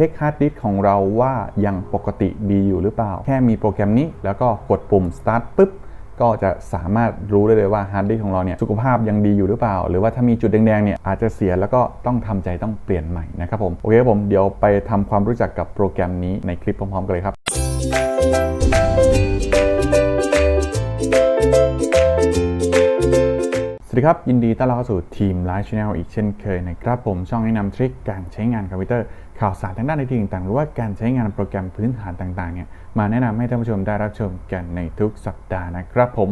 ช็คฮาร์ดดิสของเราว่ายังปกติดีอยู่หรือเปล่า แค่มีโปรแกรมนี้แล้วก็กดปุ่ม start ปุ๊บก็จะสามารถรู้ได้เลยว่าฮาร์ดดิสของเราเนี่ยสุขภาพยังดีอยู่หรือเปล่า หรือว่าถ้ามีจุดแดงๆเนี่ยอาจจะเสียแล้วก็ต้องทำใจต้องเปลี่ยนใหม่นะครับผมโอเคครับผมเดี๋ยวไปทำความรู้จักกับโปรแกรมนี้ในคลิปพร้อมๆกันเลยครับ สวัสดีครับ ยินดีต้อนรับเข้าสู่ทีมไลฟ์ช n แนลอีกเช่นเคยนะครับผมช่องแนะนำทริคการใช้งานคอมพิวเตอร์ข่าวสารทางด้านไอทีต่างๆ หรือว่าการใช้งานโปรแกรมพื้นฐานต่างๆเนี่ยมาแนะนำให้ท่านผู้ชมได้รับชมกันในทุกสัปดาห์นะครับผม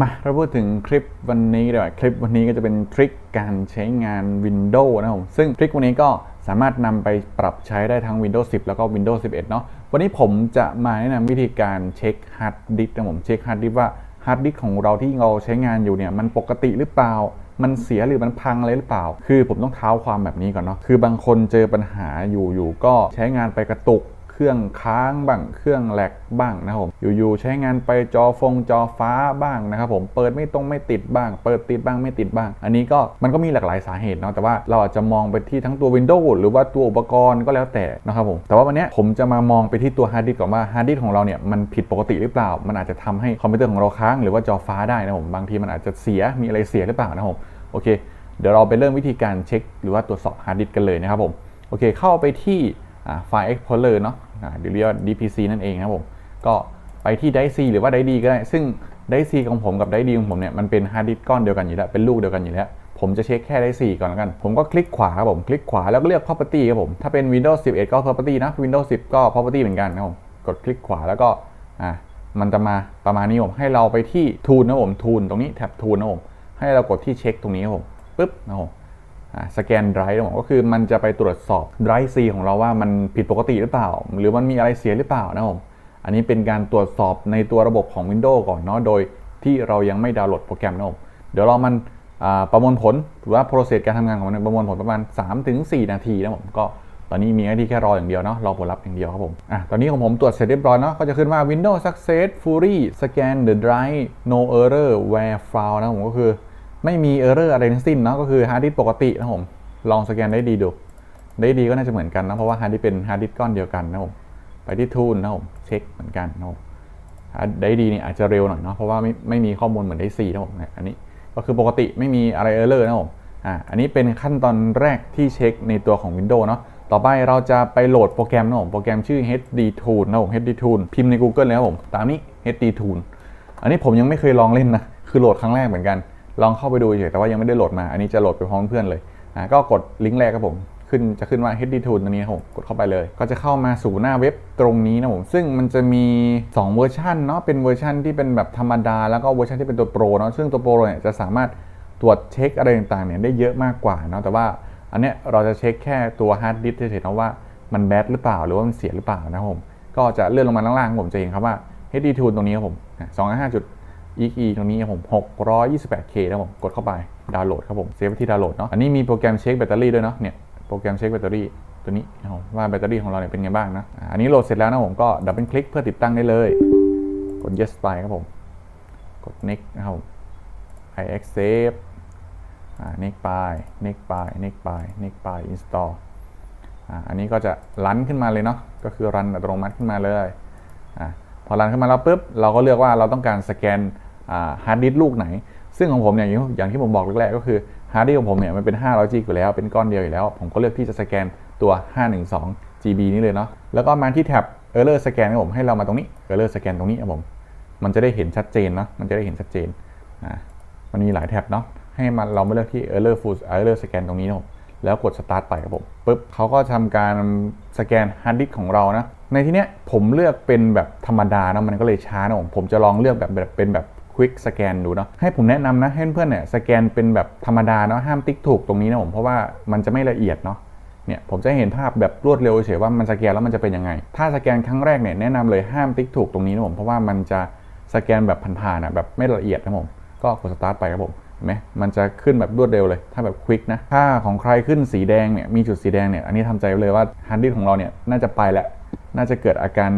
มาเราพูดถึงคลิปวันนี้ดีกว่าคลิปวันนี้ก็จะเป็นทริคการใช้งาน Windows นะครับผมซึ่งทริควันนี้ก็สามารถนำไปปรับใช้ได้ทั้ง Windows 10 แล้วก็ Windows 11 เนาะวันนี้ผมจะมาแนะนำวิธีการเช็คฮาร์ดดิสก์นะผมเช็คฮาร์ดดิสก์ว่า ฮาร์ดดิสของเราที่เราใช้งานอยู่เนี่ยมันปกติหรือเปล่า มันเสียหรือมันพังอะไรหรือเปล่า คือผมต้องเท้าความแบบนี้ก่อนเนาะคือบางคนเจอปัญหาอยู่อยู่ก็ใช้งานไปกระตุก เครื่องค้างบ้างเครื่องแหลกบ้างนะครับผมอยู่ๆใช้งานไปจอฟงจอฟ้าบ้างนะครับผมเปิดไม่ตรงไม่ติดบ้าง เปิดติดบ้างไม่ติดบ้าง อันนี้ก็มันก็มีหลากหลายสาเหตุเนาะแต่ว่าเราอาจจะมองไปที่ทั้งตัว Windows หรือว่าตัวอุปกรณ์ก็แล้วแต่นะครับผมแต่ว่าวันนี้ผมจะมามองไปที่ตัวฮาร์ดดิสก์ก่อนว่าฮาร์ดดิสก์ของเราเนี่ยมันผิดปกติหรือเปล่า มันอาจจะทำให้คอมพิวเตอร์ของเราค้างหรือว่าจอฟ้าได้นะผมบางทีมันอาจจะเสียมีอะไรเสียหรือเปล่านะครับผมโอเค เดี๋ยวเราไปเริ่มวิธีการเช็ค หรือว่าตรวจสอบฮาร์ดดิสก์กันเลยนะครับผมโอเค เข้าไปที่ไฟล์ Explorer เนาะ อ่าเดี๋ยวเรียกว่า DPC นั่นเองครับผม ก็ไปที่ d i c หรือว่า d i d ก็ได้ ซึ่ง d i c ของผมกับ d i d ของผมเนี่ยมันเป็นฮาร์ดดิสก์ก้อนเดียวกันอยู่แล้ว เป็นลูกเดียวกันอยู่แล้ว ผมจะเช็คแค่ d i c ก่อนแล้วกัน ผมก็คลิกขวาครับผม คลิกขวาแล้วก็เลือก property ครับผม ถ้าเป็น Windows 11 ก็ property นะ Windows 10 ก็ property เหมือนกันนะครับผม กดคลิกขวาแล้วก็อ่ามันจะมาประมาณนี้ผม ให้เราไปที่ tool นะผม tool ตรงนี้แท็บ tool นะผม ให้เรากดที่เช็คตรงนี้ครับผมปึ๊บนะครับผม สแกนไดรฟ์ก็คือมันจะไปตรวจสอบไดรฟ์ซีของเราว่ามันผิดปกติหรือเปล่า หรือมันมีอะไรเสียหรือเปล่านะผมอันนี้เป็นการตรวจสอบในตัวระบบของ Windows ก่อนเนาะโดยที่เรายังไม่ดาวน์โหลดโปรแกรมนะผมเดี๋ยวเรามันประมวลผลหรือว่าโปรเซสการทำงานของมันประมวลผลประมาณ 3-4 นาทีนะผมก็ตอนนี้มีหน้าที่แค่รออย่างเดียวเนาะรอผลลัพธ์อย่างเดียวครับผมอะตอนนี้ของผมตรวจเสร็จเรียบร้อยเนาะก็จะขึ้นว่า Windows Successfully Scan the Drive No Error Where Found นะผมก็คือ ไม่มีเออร์เรอร์อะไรทั้งสิ้นเนาะก็คือฮาร์ดดิสก์ปกตินะผมลองสแกนได้ดีดู ได้ดีก็น่าจะเหมือนกันนะเพราะว่าฮาร์ดดิสก์เป็นฮาร์ดดิสก์ก้อนเดียวกันนะผมไปที่ทูลนะผมเช็คเหมือนกันนะผมได้ดีนี่อาจจะเร็วหน่อยเนาะเพราะว่าไม่ไม่มีข้อมูลเหมือนได้ซีนะผมอันนี้ก็คือปกติไม่มีอะไรเออร์เรอร์นะผมอ่าอันนี้เป็นขั้นตอนแรกที่เช็คในตัวของ Windows เนาะต่อไปเราจะไปโหลดโปรแกรมนะผมโปรแกรมชื่อ HD Tool นะผม HD Tool พิมพ์ใน Google เลยนะผมตามนี้ HD Tool อันนี้ผมยังไม่เคยลองเล่นนะคือโหลดครั้งแรกเหมือนกัน ลองเข้าไปดูเฉยแต่ว่ายังไม่ได้โหลดมา อันนี้จะโหลดไปพร้อมเพื่อนเลยอ่าก็กดลิงก์แรกครับผม ขึ้นจะขึ้นว่า HD Tool ตรงนี้ครับผมกดเข้าไปเลย ก็จะเข้ามาสู่หน้าเว็บตรงนี้นะผม ซึ่งมันจะมี 2 เวอร์ชันเนาะ เป็นเวอร์ชันที่เป็นแบบธรรมดา แล้วก็เวอร์ชันที่เป็นตัวโปรเนาะ ซึ่งตัวโปรเนี่ยจะสามารถตรวจเช็คอะไรต่างๆเนี่ยได้เยอะมากกว่าเนาะ แต่ว่าอันเนี้ยเราจะเช็คแค่ตัวฮาร์ดดิสก์เฉยๆนะว่ามันแบดหรือเปล่าหรือว่ามันเสียหรือเปล่านะผม ก็จะเลื่อนลงมาล่างๆผมจะเห็นครับว่า HD Tool ตรงนี้ครับผม2.5 EE ตรงนี้ครับผม 628K นะผมกดเข้าไปดาวน์โหลดครับผมเซฟที่ดาวน์โหลดเนาะอันนี้มีโปรแกรมเช็คแบตเตอรี่ด้วยเนาะเนี่ยโปรแกรมเช็คแบตเตอรี่ตัวนี้นะครับว่าแบตเตอรี่ของเราเนี่ยเป็นไงบ้างนะอันนี้โหลดเสร็จแล้วนะผมก็ดับเบิลคลิกเพื่อติดตั้งได้เลย กด yes ไปครับผม กด next นะครับ I accept next ไป next ไป next ไป next ไป install อันนี้ก็จะรันขึ้นมาเลยเนาะก็คือรันอัตโนมัติขึ้นมาเลยอ่าพอรันขึ้นมาแล้วปุ๊บเราก็เลือกว่าเราต้องการสแกน ฮาร์ดดิสก์ลูกไหน ซึ่งของผมเนี่อย่างที่ผมบอกแรกๆก็คือฮาร์ดดิสก์ของผมเนี่ยมันเป็น500 G อยู่แล้วเป็นก้อนเดียวอยู่แล้ว ผมก็เลือกที่จะสแกนตัว 512 GB นี้เลยเนาะแล้วก็มาที่แท็บ Error Scan ครับผมให้เรามาตรงนี้ Error Scan ตรงนี้ครับผมมันจะได้เห็นชัดเจนเนาะมันจะได้เห็นชัดเจนอ่ามันมีหลายแท็บเนาะให้มันเรามาเลือกที่ Error Full Error Scan ตรงนี้นะผมแล้วกด start ไปครับผมปุ๊บเขาก็ทำการสแกนฮาร์ดดิสก์ของเรานะในที่เนี้ยผมเลือกเป็นแบบธรรมดานะมันก็เลยช้านะผมผมจะลองเลือกแบบแบบเป็นแบบ วิกสแกนดูเนาะให้ผมแนะนำนะให้เพื่อนๆเนี่ยสแกนเป็นแบบธรรมดาเนาะห้ามติ๊กถูกตรงนี้นะผมเพราะว่ามันจะไม่ละเอียดเนาะเนี่ยผมจะเห็นภาพแบบรวดเร็วเฉยว่ามันสแกนแล้วมันจะเป็นยังไง ถ้าสแกนครั้งแรกเนี่ยแนะนำเลยห้ามติ๊กถูกตรงนี้นะผมเพราะว่ามันจะสแกนแบบผ่านๆนะแบบไม่ละเอียดนะผมก็กด start ไปครับผมเห็นไหมมันจะขึ้นแบบรวดเร็วเลย ถ้าแบบควิกนะถ้าของใครขึ้นสีแดงเนี่ยมีจุดสีแดงเนี่ยอันนี้ทำใจไว้เลยว่าฮาร์ดดิสของเราเนี่ยน่าจะไปแล้วน่าจะเกิดอาการ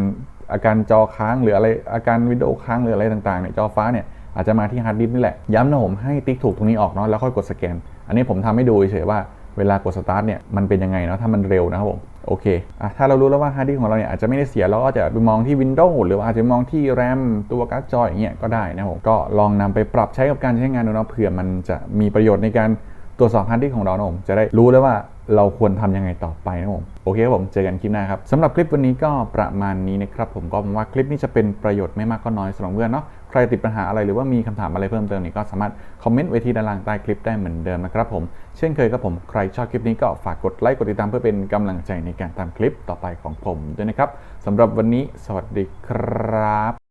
อาการจอค้างหรืออะไรอาการวิดีโอค้างหรืออะไรต่างๆเนี่ยจอฟ้าเนี่ยอาจจะมาที่ฮาร์ดดิสก์นี่แหละ ย้ำนะผมให้ติ๊กถูกตรงนี้ออกเนาะแล้วค่อยกดสแกน อันนี้ผมทำให้ดูเฉยว่าเวลากดสตาร์ทเนี่ยมันเป็นยังไงเนาะถ้ามันเร็วนะครับผมโอเคอะถ้าเรารู้แล้วว่าฮาร์ดดิสก์ของเราเนี่ยอาจจะไม่ได้เสียเราก็จะไปมองที่ Windows หรือว่าอาจจะมองที่ RAM ตัวการ์ดจออย่างเงี้ยก็ได้นะผมก็ลองนำไปปรับใช้กับการใช้งานดูนะเผื่อมันจะมีประโยชน์ในการตรวจสอบฮาร์ดดิสก์ของเรานะผมจะได้รู้เลยว่า เราควรทำยังไงต่อไปนะผมโอเคครับผมเจอกันคลิปหน้าครับสำหรับคลิปวันนี้ก็ประมาณนี้นะครับผมก็หวังว่าคลิปนี้จะเป็นประโยชน์ไม่มากก็น้อยสำหรับเพื่อนเนาะใครติดปัญหาอะไรหรือว่ามีคำถามอะไรเพิ่มเติมนี่ก็สามารถคอมเมนต์ไว้ที่ด้านล่างใต้คลิปได้เหมือนเดิมนะครับผมเช่นเคยครับผมใครชอบคลิปนี้ก็ฝากกดไลค์กดติดตามเพื่อเป็นกำลังใจในการทำคลิปต่อไปของผมด้วยนะครับสำหรับวันนี้สวัสดีครับ